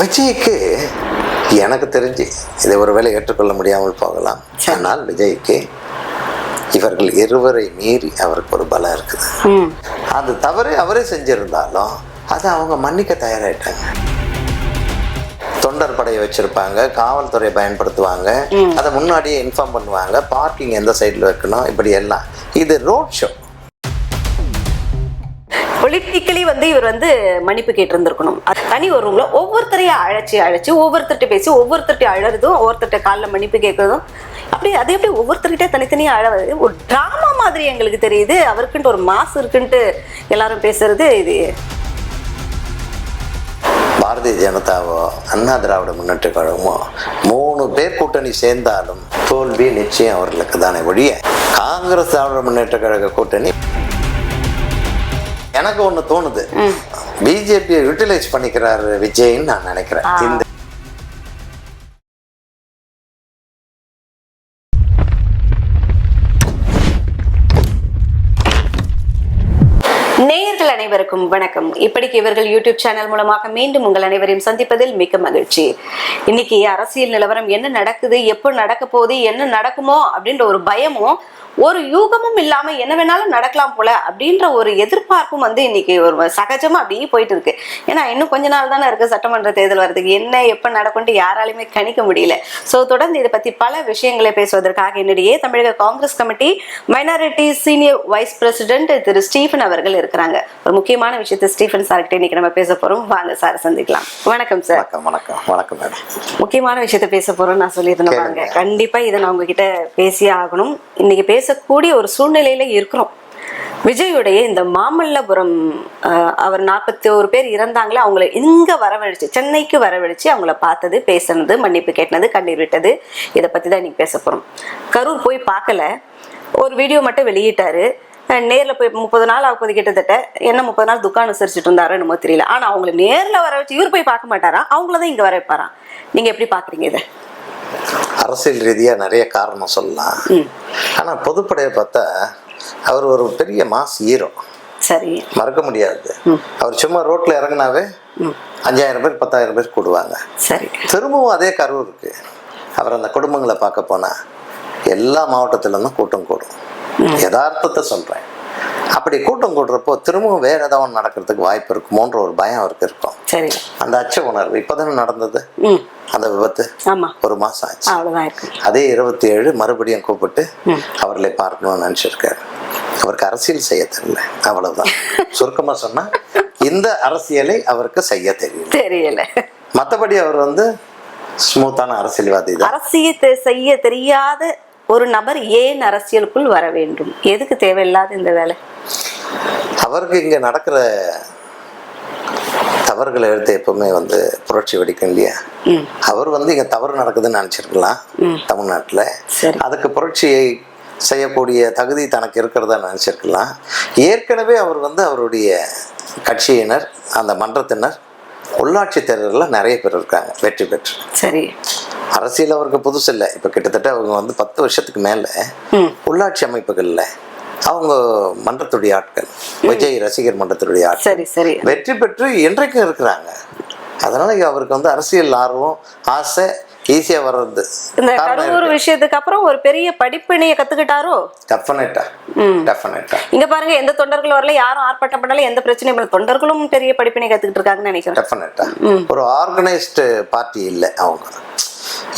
விஜய்க்கு எனக்கு தெரிஞ்சு இதை ஒருவேளை ஏற்றுக்கொள்ள முடியாமல் போகலாம். ஆனால் விஜய்க்கு இவர்கள் இருவரை மீறி அவருக்கு ஒரு பலம் இருக்குது. அது தவறு அவரே செஞ்சிருந்தாலும் அதை அவங்க மன்னிக்க தயாராயிட்டாங்க. தொண்டர் படையை வச்சிருப்பாங்க காவல்துறையை பயன்படுத்துவாங்க அதை முன்னாடியே இன்ஃபார்ம் பண்ணுவாங்க பார்க்கிங் எந்த சைடில் வைக்கணும் இப்படி எல்லாம். இது ரோட் ஷோ பொலிட்டிக்கலி வந்து இவர் வந்து மன்னிப்பு கேட்டிருந்திருக்கணும். அது தனி ஒரு ரூம்ல ஒவ்வொருத்தரையும் அழைச்சி அழைச்சி ஒவ்வொருத்தர்கிட்ட பேசி ஒவ்வொருத்தர்கிட்ட அழறதும் ஒவ்வொருத்தர்கிட்ட காலில் மன்னிப்பு கேட்கறதும் அப்படி அது எப்படி ஒவ்வொருத்தர்கிட்ட தனித்தனியாக அழவது ஒரு ட்ராமா மாதிரி எங்களுக்கு தெரியுது. அவருக்குன்ட்டு ஒரு மாசு இருக்குன்ட்டு எல்லாரும் பேசுறது இது. பாரதிய ஜனதாவோ அண்ணா திராவிட முன்னேற்ற கழகமோ மூணு பேர் கூட்டணி சேர்ந்தாலும் தோல்வி நிச்சயம் அவர்களுக்கு தானே ஒழிய காங்கிரஸ் திராவிட முன்னேற்ற கழக கூட்டணி எனக்கு ஒண்ணு தோணுது. பிஜேபியை யூட்டிலைஸ் பண்ணிக்கிறாரு விஜய்ன்னு நான் நினைக்கிறேன். இந்த அனைவருக்கும் வணக்கம். இப்படிக்கு இவர்கள் யூடியூப் சேனல் மூலமாக மீண்டும் உங்கள் அனைவரையும் சந்திப்பதில் மிக்க மகிழ்ச்சி. இன்னைக்கு அரசியல் நிலவரம் என்ன நடக்குது எப்போ நடக்க போகுது என்ன நடக்குமோ அப்படின்ற ஒரு பயமும் ஒரு யூகமும் இல்லாம என்ன வேணாலும் நடக்கலாம் போல அப்படின்ற ஒரு எதிர்பார்ப்பும் வந்து இன்னைக்கு ஒரு சகஜமா அப்படியே போயிட்டு இருக்கு. ஏன்னா இன்னும் கொஞ்ச நாள் தானே இருக்கு சட்டமன்ற தேர்தல் வர்றதுக்கு. என்ன எப்ப நடக்கும்ட்டு யாராலையுமே கணிக்க முடியல. சோ தொடர்ந்து இதை பத்தி பல விஷயங்களை பேசுவதற்காக என்னுடைய தமிழக Congress committee minority senior vice president திரு ஸ்டீஃபன் அவர்கள் இருக்கிறாங்க. ஒரு முக்கியமான விஷயத்தை ஸ்டீஃபன் சார்கிட்ட இன்னைக்கு நம்ம பேச போறோம். வாங்க சார் சந்திக்கலாம். வணக்கம் சார். வணக்கம் வணக்கம். வணக்கம் முக்கியமான விஷயத்த பேச போறோம் நான் சொல்லியிருந்தேன். பாருங்க கண்டிப்பா இதை நான் உங்ககிட்ட பேசியே ஆகணும். இன்னைக்கு பேசக்கூடிய ஒரு சூழ்நிலையில இருக்கிறோம். விஜயுடைய இந்த மாமல்லபுரம் அவர் நாற்பத்தி ஒரு பேர் இறந்தாங்களே அவங்கள இங்க வரவழைச்சு சென்னைக்கு வரவழைச்சு அவங்கள பார்த்தது பேசுனது மன்னிப்பு கேட்டது கண்ணீர் விட்டது. இதை பத்தி தான் இன்னைக்கு பேச போறோம். கரூர் போய் பார்க்கல. ஒரு வீடியோ மட்டும் வெளியிட்டாரு. நேர்ல போய் முப்பது நாள் ஆகுது கிட்டத்தட்ட என்ன முப்பது நாள் துக்கான் விசாரிச்சுட்டு இருந்தாரோ என்னமோ தெரியல. ஆனா அவங்கள நேர்ல வர வச்சு இவர் போய் பார்க்க மாட்டாரா? அவங்கள தான் இங்க வர வைப்பாராம் நீங்க எப்படி பாக்குறீங்க இதை? அரசியல் ரீதியா நிறைய காரணம் சொல்லலாம். ம். ஆனா பொதுப்படையை பார்த்தா அவர் ஒரு பெரிய மாஸ் ஹீரோ. சரி. மறக்க முடியாது. அவர் சும்மா ரோட்ல இறங்குனாவே அஞ்சாயிரம் பேர் பத்தாயிரம் பேர் கூடுவாங்க. சரி. திரும்பவும் அதே கரூருக்கு அவர் அந்த குடும்பங்களை பார்க்க போனா எல்லா மாவட்டத்துல இருந்தும் கூட்டம் கூடும். யதார்த்தத்தை சொல்றேன். அப்படி கூட்டம் கூடுறப்போ திரும்பவும் வேற ஏதாவது நடக்கிறதுக்கு வாய்ப்பு இருக்குமோன்ற ஒரு பயம் அவருக்கு இருக்கும். சரி. அந்த அச்ச உணர்வு இப்போதானே நடந்தது? அந்த விபத்து? ஒரு மாசம் ஆச்சு. அதே இருபத்தி ஏழு மறுபடியும் கூப்பிட்டு அவர்களை பார்க்கணும்னு நினைச்சிருக்காரு. அவருக்கு அரசியல் செய்ய தெரியல. அவ்வளவுதான். சுருக்கமா சொன்னா இந்த அரசியலை அவருக்கு செய்ய தெரியல. தெரியல. மற்றபடி அவர் வந்து ஸ்மூத்தான அரசியல்வாதி தான். அரசியல் செய்ய தெரியாத ஒரு நபர் ஏன் அரசியலுக்குள் வர வேண்டும்? எதுக்கு தேவையில்லாத இந்த வேலை? அவருக்கு இங்க நடக்கிற தவறுகளை எடுத்து எப்பவுமே வந்து புரட்சி வெடிக்கும் இல்லையா? அவர் வந்து இங்க தவறு நடக்குதுன்னு நினைச்சிருக்கலாம் தமிழ்நாட்டுல. அதுக்கு புரட்சியை செய்யக்கூடிய தகுதி தனக்கு இருக்கிறதா நினைச்சிருக்கலாம். ஏற்கனவே அவர் வந்து அவருடைய கட்சியினர் அந்த மன்றத்தினர் உள்ளாட்சி தேர்தலில் நிறைய பேர் இருக்காங்க வெற்றி பெற்று. சரி. அரசியல் அவருக்கு புதுசு இல்லை. இப்போ கிட்டத்தட்ட அவங்க வந்து பத்து வருஷத்துக்கு மேலே உள்ளாட்சி அமைப்புகளில் அவங்க மன்றத்துடைய ஆட்கள் விஜய் ரசிகர் மன்றத்துடைய ஆட்கள் சரி சரி. வெற்றி பெற்று இன்றைக்கும் இருக்கிறாங்க. அதனால அவருக்கு வந்து அரசியல் ஆர்வம் ஆசை ஈஸியா வர்றது இந்த கடலூர் விஷயத்துக்கு அப்புறம் ஒரு பெரிய படிப்பினைய கத்துக்கிட்டாரோ? டெஃபினட்டா. டெஃபினட்டா இங்க பாருங்க எந்த தொண்டர்கள் வரல யாரும் ஆர்ப்பாட்டம் பண்ணாலும் எந்த பிரச்சனையும் இல்லை தொண்டர்களும் பெரிய படிப்பினை கத்துக்கிட்டு இருக்காங்கன்னு நினைக்கிறேன். டெஃபினட்டா ஒரு ஆர்கனைஸ்டு பார்ட்டி இல்லை அவங்க.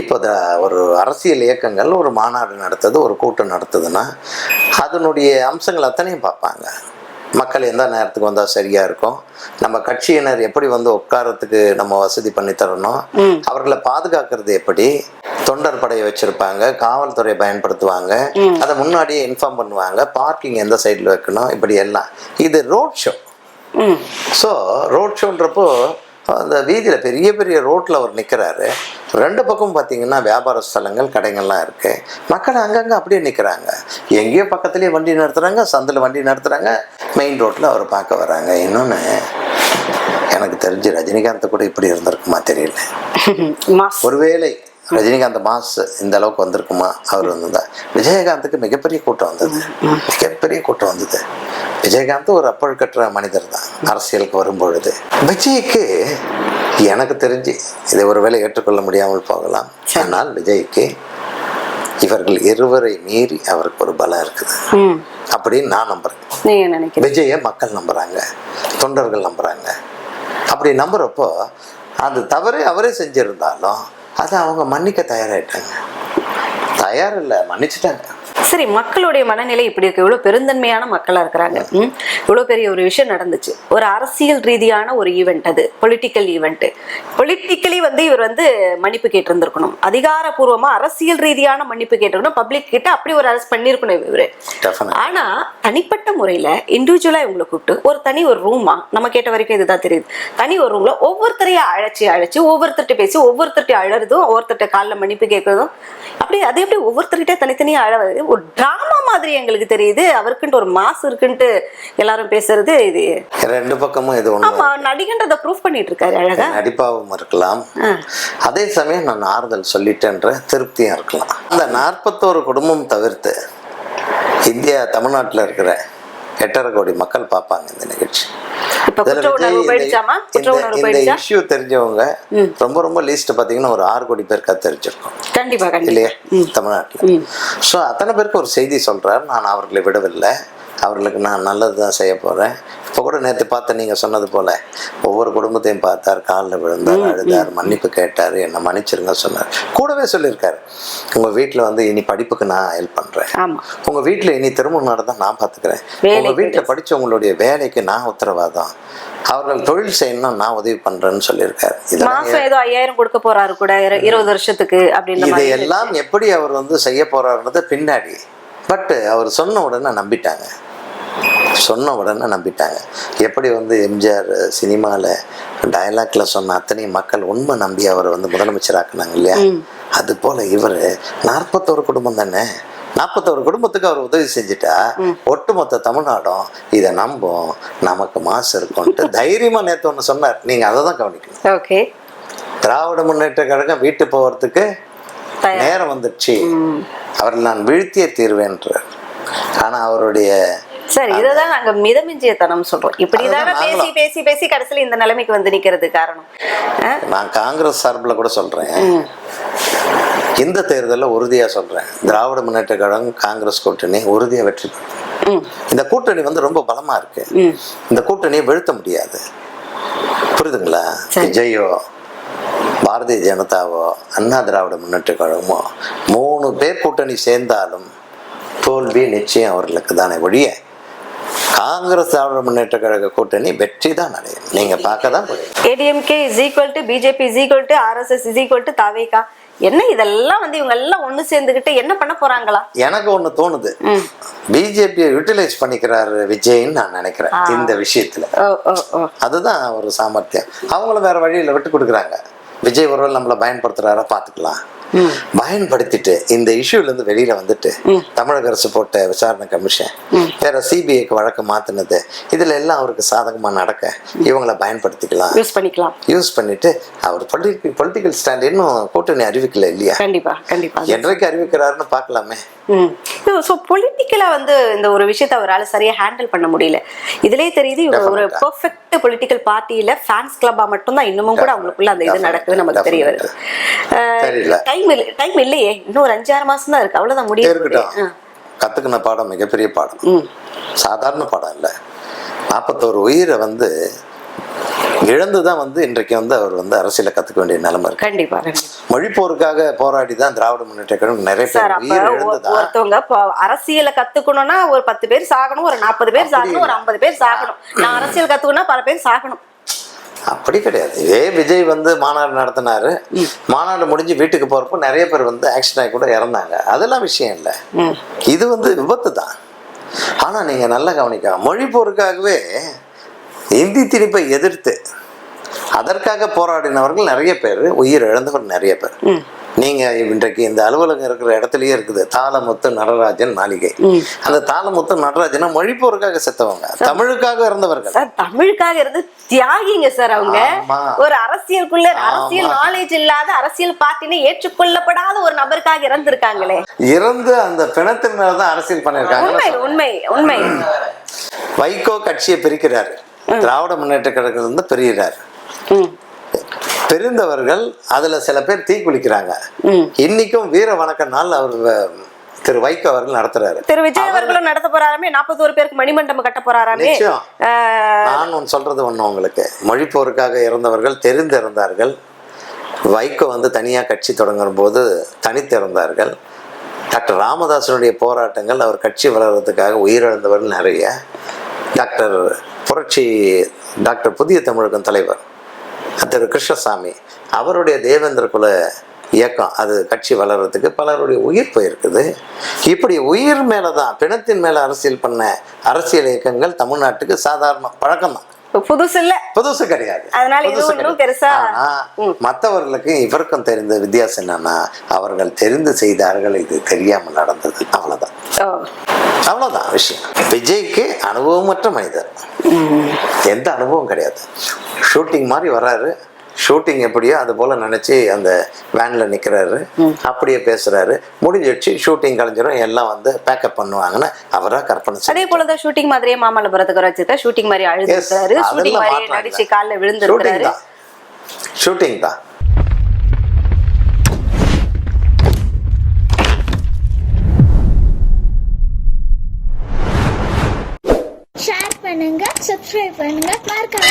இப்போ த ஒரு அரசியல் இயக்கங்கள் ஒரு மாநாடு நடத்துது ஒரு கூட்டம் நடத்துதுன்னா அதனுடைய அம்சங்கள் அத்தனையும் பார்ப்பாங்க. மக்கள் எந்த நேரத்துக்கு வந்தால் சரியா இருக்கும்? நம்ம கட்சியினர் எப்படி வந்து உட்காரத்துக்கு நம்ம வசதி பண்ணி தரணும்? அவர்களை பாதுகாக்கிறது எப்படி? தொண்டர் படையை வச்சிருப்பாங்க காவல்துறையை பயன்படுத்துவாங்க அதை முன்னாடியே இன்ஃபார்ம் பண்ணுவாங்க பார்க்கிங் எந்த சைடில் வைக்கணும் இப்படி எல்லாம். இது ரோட் ஷோ ஸோ ரோட் ஷோன்றப்போ அந்த வீதியில் பெரிய பெரிய ரோட்டில் அவர் நிற்கிறாரு ரெண்டு பக்கம் பார்த்தீங்கன்னா வியாபார ஸ்தலங்கள் கடைகள்லாம் இருக்கு. மக்கள் அங்கங்கே அப்படியே நிற்கிறாங்க எங்கேயோ பக்கத்துலேயே வண்டி நிறுத்துறாங்க சந்தில் வண்டி நிறுத்துறாங்க மெயின் ரோட்டில் அவர் பார்க்க வராங்க. இன்னொன்று எனக்கு தெரிஞ்சு ரஜினிகாந்த் கூட இப்படி இருந்திருக்குமா தெரியல. ஒருவேளை ரஜினிகாந்த் மாஸ் இந்த அளவுக்கு வந்திருக்குமா? அவர் வந்திருந்தா. விஜயகாந்துக்கு மிகப்பெரிய கூட்டம் வந்தது. மிகப்பெரிய கூட்டம் வந்தது. விஜயகாந்த் ஒரு அப்பழுக்கற்ற மனிதர் தான் அரசியலுக்கு வரும்பொழுது. விஜய்க்கு எனக்கு தெரிஞ்சு இதை ஒருவேளை ஏற்றுக்கொள்ள முடியாமல் போகலாம். ஆனால் விஜய்க்கு இவர்கள் இருவரை மீறி அவருக்கு ஒரு பலம் இருக்குது. அப்படின்னு நான் நம்புறேன். விஜயை மக்கள் நம்புறாங்க தொண்டர்கள் நம்புறாங்க. அப்படி நம்புறப்போ அது தவறு அவரே செஞ்சிருந்தாலும் அதை அவங்க மன்னிக்க தயாராயிட்டாங்க. தயார் இல்லை மன்னிச்சிட்டாங்க. சரி மக்களுடைய மனநிலை இப்படி இருக்கு. இவ்வளவு பெருந்தன்மையான மக்களா இருக்கிறாங்க. ம், இவ்வளவு பெரிய ஒரு விஷயம் நடந்துச்சு. ஒரு அரசியல் ரீதியான ஒரு ஈவெண்ட் அது. பொலிட்டிக்கல் ஈவெண்ட் பொலிட்டிக்கலி வந்து இவர் வந்து மன்னிப்பு கேட்டிருந்திருக்கணும். அதிகாரப்பூர்வமா அரசியல் ரீதியான மன்னிப்பு கேட்டிருக்கணும். பப்ளிக் கிட்ட அப்படி ஒரு அரசு பண்ணியிருக்கணும் இவரு. டெஃபினட் ஆனா தனிப்பட்ட முறையில இண்டிவிஜுவலா இவங்களை கூப்பிட்டு ஒரு தனி ஒரு ரூமா நம்ம கேட்ட வரைக்கும் இதுதான் தெரியுது. தனி ஒரு ரூம்ல ஒவ்வொருத்தரையும் அழைச்சி அழைச்சி ஒவ்வொருத்தர்ட்ட பேசி ஒவ்வொருத்தர்ட்ட அழறதும் ஒவ்வொருத்தர்ட்ட காலில் மன்னிப்பு கேட்கறதும் அப்படி அது எப்படி ஒவ்வொருத்தர்கிட்ட தனித்தனியா அழவது ஒரு டிராமா மாதிரி எங்களுக்கு தெரியுது. அவருக்குன்ட்டு ஒரு மாசு இருக்குன்ட்டு எல்லாரும் பேசுறது இது. ரெண்டு பக்கமும் இது ஒன்று ஆமா நடிகன்றதை ப்ரூஃப் பண்ணிட்டு இருக்காரு அழகா. நடிப்பாகவும் இருக்கலாம். அதே சமயம் நான் ஆறுதல் சொல்லிட்டேன்ற திருப்தியும் இருக்கலாம். அந்த நாற்பத்தோரு குடும்பம் தவிர்த்து இந்தியா தமிழ்நாட்டில் இருக்கிற எட்டரை கோடி மக்கள் பார்ப்பாங்க இந்த நிகழ்ச்சி. இந்த- இஷ்யூ தெரிஞ்சவங்க ரொம்ப ரொம்ப லீஸ்ட் பார்த்தீங்கன்னா ஒரு ஆறு கோடி பேருக்கா தெரிஞ்சிருக்கும். கண்டிப்பா கண்டிப்பா. இல்லையா? தமிழ்நாட்டில். ஸோ அத்தனை பேருக்கு ஒரு செய்தி சொல்றார் நான் அவர்களை விடவில்லை. அவர்களுக்கு நான் நல்லது தான் செய்ய போகிறேன் இப்போ கூட நேற்று பார்த்த நீங்கள் சொன்னது போல் ஒவ்வொரு குடும்பத்தையும் பார்த்தார் காலில் விழுந்தார் அழுதார் மன்னிப்பு கேட்டார் என்னை மன்னிச்சிருங்க சொன்னார். கூடவே சொல்லியிருக்காரு உங்கள் வீட்டில் வந்து இனி படிப்புக்கு நான் ஹெல்ப் பண்ணுறேன் உங்கள் வீட்டில் இனி திருமணம் நடந்தால் நான் பார்த்துக்கிறேன். உங்கள் வீட்டில் படித்தவங்களுடைய வேலைக்கு நான் உத்தரவாதம். அவர்கள் தொழில் செய்யணும் நான் உதவி பண்ணுறேன்னு சொல்லியிருக்காரு. மாசம் ஏதோ ஐயாயிரம் கொடுக்க போறாரு கூட இரு- இருபது வருஷத்துக்கு அப்படின்ற மாதிரி. இதையெல்லாம் எப்படி அவர் வந்து செய்ய போறாருன்றது பின்னாடி. பட் அவர் சொன்ன உடனே நம்பிட்டாங்க. சொன்ன உடனே நம்பிட்டாங்க. எப்படி வந்து எம்ஜிஆர் சினிமாவில் டயலாக்ல சொன்ன அத்தனை மக்கள் உண்மை நம்பி அவரை வந்து முதலமைச்சராக்குனாங்க இல்லையா? அது போல இவர் நாற்பத்தோரு குடும்பம் தானே? நாற்பத்தோரு குடும்பத்துக்கு அவர் உதவி செஞ்சுட்டா ஒட்டுமொத்த தமிழ்நாடும் இதை நம்பும் நமக்கு மாசு இருக்கும்ட்டு தைரியமா நேத்து ஒன்று சொன்னார். நீங்க அதை தான் கவனிக்கணும். ஓகே. திராவிட முன்னேற்ற கழகம் வீட்டு போகிறதுக்கு. நேரம் வந்துடுச்சு. அவர் நான் வீழ்த்தியே தீர்வேன்றார். ஆனா அவருடைய சரி இததான் நாங்க மிதமிஞ்சிய தனம் சொல்றோம் இப்படிதானே பேசி. பேசி பேசி கடைசியில இந்த நிலைமைக்கு வந்து நிக்கிறது காரணம்? நான் காங்கிரஸ் சார்பில் கூட சொல்றேன் இந்த தேர்தலில் உறுதியா சொல்றேன் திராவிட முன்னேற்ற கழகம் காங்கிரஸ் கூட்டணி உறுதியா வெற்றி பெறும். இந்த கூட்டணி வந்து ரொம்ப பலமா இருக்கு. இந்த கூட்டணியை வீழ்த்த முடியாது புரியுதுங்களா. விஜயோ பாரதிய ஜனதாவோ அண்ணா திராவிட முன்னேற்ற கழகமோ மூணு பேர் கூட்டணி சேர்ந்தாலும் தோல்வி நிச்சயம் அவர்களுக்கு தானே ஒழிய காங்கிரஸ் திராவிட முன்னேற்ற கழக கூட்டணி வெற்றி தான் அடையும். நீங்க பார்க்க தான் ADMK is equal to BJP is equal to RSS is equal to TVK. என்ன இதெல்லாம் வந்து இவங்க எல்லாம் ஒண்ணு சேர்ந்துகிட்டு என்ன பண்ண போறாங்களா? எனக்கு ஒண்ணு தோணுது. பிஜேபியை யூட்டிலைஸ் பண்ணிக்கிறாரு விஜய்ன்னு நான் நினைக்கிறேன். இந்த விஷயத்துல. அதுதான் ஒரு சாமர்த்தியம். அவங்களும் வேற வழியில விட்டு கொடுக்குறாங்க. விஜய் ஒருவேளை நம்மளை பயன்படுத்துறாரா பார்த்துக்கலாம். பயன்படுத்திட்டு இந்த இஷ்யூல இருந்து வெளியில வந்துட்டு தமிழக அரசு போட்ட விசாரணை கமிஷன் வேற சிபிஐக்கு வழக்கு மாத்தினது இதுல எல்லாம் அவருக்கு சாதகமா நடக்க இவங்கள பயன்படுத்திக்கலாம். யூஸ் பண்ணிக்கலாம். யூஸ் பண்ணிட்டு அவர் பொலிட்டிக்கல் பொலிட்டிக்கல் ஸ்டாண்ட் இன்னும் கூட்டணி அறிவிக்கல இல்லையா? கண்டிப்பா கண்டிப்பா. என்றைக்கு அறிவிக்கிறாருன்னு பார்க்கலாமே. ஸோ பொலிட்டிக்கலா வந்து இந்த ஒரு விஷயத்தை அவரால் சரியா ஹேண்டில் பண்ண முடியல. இதுலயே தெரியுது இவங்க ஒரு பெர்ஃபெக்ட் பொலிட்டிக்கல் பார்ட்டியில ஃபேன்ஸ் கிளப்பா மட்டும்தான் இன்னமும் கூட அவங்களுக்குள்ள அந்த இது நடக்குது நமக்கு தெரிய வருது. டைம் இல்லை டைம் இல்லையே. இன்னும் ஒரு அஞ்சாறு மாசம் தான் இருக்கு. அவ்வளவுதான் முடியும் இருக்கட்டும் கத்துக்கின பாடம் மிகப்பெரிய பாடம். சாதாரண பாடம் இல்லை. நாற்பத்தோரு உயிரை வந்து இழந்து தான் வந்து இன்றைக்கு வந்து அவர் வந்து அரசியலை கத்துக்க வேண்டிய நிலைமை இருக்கு. கண்டிப்பா மொழிப்போருக்காக போராடி தான் திராவிட முன்னேற்ற கழகம் நிறைய பேர் உயிர் ஒருத்தவங்க அரசியலை கத்துக்கணும்னா ஒரு பத்து பேர் சாகணும் ஒரு நாற்பது பேர் சாகணும் ஒரு ஐம்பது பேர் சாகணும். நான் அரசியல் கத்துக்கணும்னா பல பேர் சாகணும். அப்படி கிடையாது. இதே விஜய் வந்து மாநாடு நடத்தினாரு. மாநாடு முடிஞ்சு வீட்டுக்கு போறப்போ நிறைய பேர் வந்து ஆக்சிடென்ட் ஆகி கூட இறந்தாங்க. அதெல்லாம் விஷயம் இல்லை. இது வந்து விபத்து தான். ஆனா நீங்க நல்லா கவனிக்கலாம் மொழி போருக்காகவே இந்தி திணிப்பை எதிர்த்து அதற்காக போராடினவர்கள் நிறைய பேர் உயிர் இழந்தவர் நிறைய பேர். ம் நீங்க இன்றைக்கு இந்த அலுவலகம் இருக்கிற இடத்துலயே இருக்குது. தாளமுத்து நடராஜன் மாளிகை. அந்த தாளமுத்து நடராஜனா மொழி போருக்காக செத்தவங்க தமிழுக்காக இருந்தவர்கள் சார் தமிழுக்காக இருந்து தியாகிங்க சார் அவங்க. ஒரு அரசியலுக்குள்ள அரசியல் நாலேஜ் இல்லாத அரசியல் பார்ட்டினை ஏற்றுக்கொள்ளப்படாத ஒரு நபருக்காக இறந்திருக்காங்களே. இறந்து அந்த பிணத்தின் மேலதான் அரசியல் பண்ணியிருக்காங்க உண்மை உண்மை உண்மை. வைகோ கட்சியை பிரிக்கிறாரு. திராவிட முன்னேற்ற கழகத்துல இருந்து பிரிகிறார் ம் பெருந்தவர்கள் அதுல சில பேர் தீக்குளிக்கிறாங்க. இன்னைக்கும் வீர வணக்க நாள் அவர் திரு வைகோ அவர்கள் நடத்துறாரு. திரு விஜய் அவர்களும் நடத்த போறாராமே நாற்பத்தோரு பேருக்கு மணிமண்டபம் கட்ட போறாராமே. நான் ஒன்று சொல்றது ஒன்று உங்களுக்கு. மொழிப்போருக்காக இறந்தவர்கள் தெரிந்து இறந்தார்கள் வைகோ வந்து தனியாக கட்சி தொடங்குற போது தனித்து இறந்தார்கள் டாக்டர் ராமதாசனுடைய போராட்டங்கள் அவர் கட்சி வளர்கிறதுக்காக உயிரிழந்தவர்கள் நிறைய. டாக்டர் புரட்சி டாக்டர் புதிய தமிழகம் தலைவர். திரு கிருஷ்ணசாமி அவருடைய தேவேந்திர குல இயக்கம் அது கட்சி வளர்றதுக்கு பலருடைய உயிர் போயிருக்குது. இப்படி உயிர் மேலே தான் பிணத்தின் மேலே அரசியல் பண்ண அரசியல் இயக்கங்கள் தமிழ்நாட்டுக்கு சாதாரண பழக்கம் தான் புதுசு இல்ல. புதுசு கிடையாது. மத்தவர்களுக்கு இவருக்கும் தெரிந்த வித்தியாசம் என்னன்னா அவர்கள் தெரிந்து செய்தார்கள் இது தெரியாமல் நடந்தது. அவ்வளவுதான். ஓ. அவ்வளவுதான் விஷயம். விஜய்க்கு அனுபவமற்ற மனிதர். எந்த அனுபவம் கிடையாது. ஷூட்டிங் மாதிரி வர்றாரு. ஷூட்டிங் எப்படியோ அது போல நினைச்சு அந்த வேன்ல நிக்கிறாரு. அப்படியே பேசுறாரு. முடிஞ்சிடுச்சு. ஷூட்டிங் கலைஞரும் எல்லாம் வந்து பேக்கப் பண்ணுவாங்கன்னு அவரா கற்பனை அதே போலதான் ஷூட்டிங் மாதிரியே மாமல்லபுரத்துக்கு வச்சிருக்கா ஷூட்டிங் மாதிரி Yes, ஷூட்டிங் மாற்றம் நடிச்சு. காலில் தான். ஷூட்டிங் தான். Шифр, минус марка.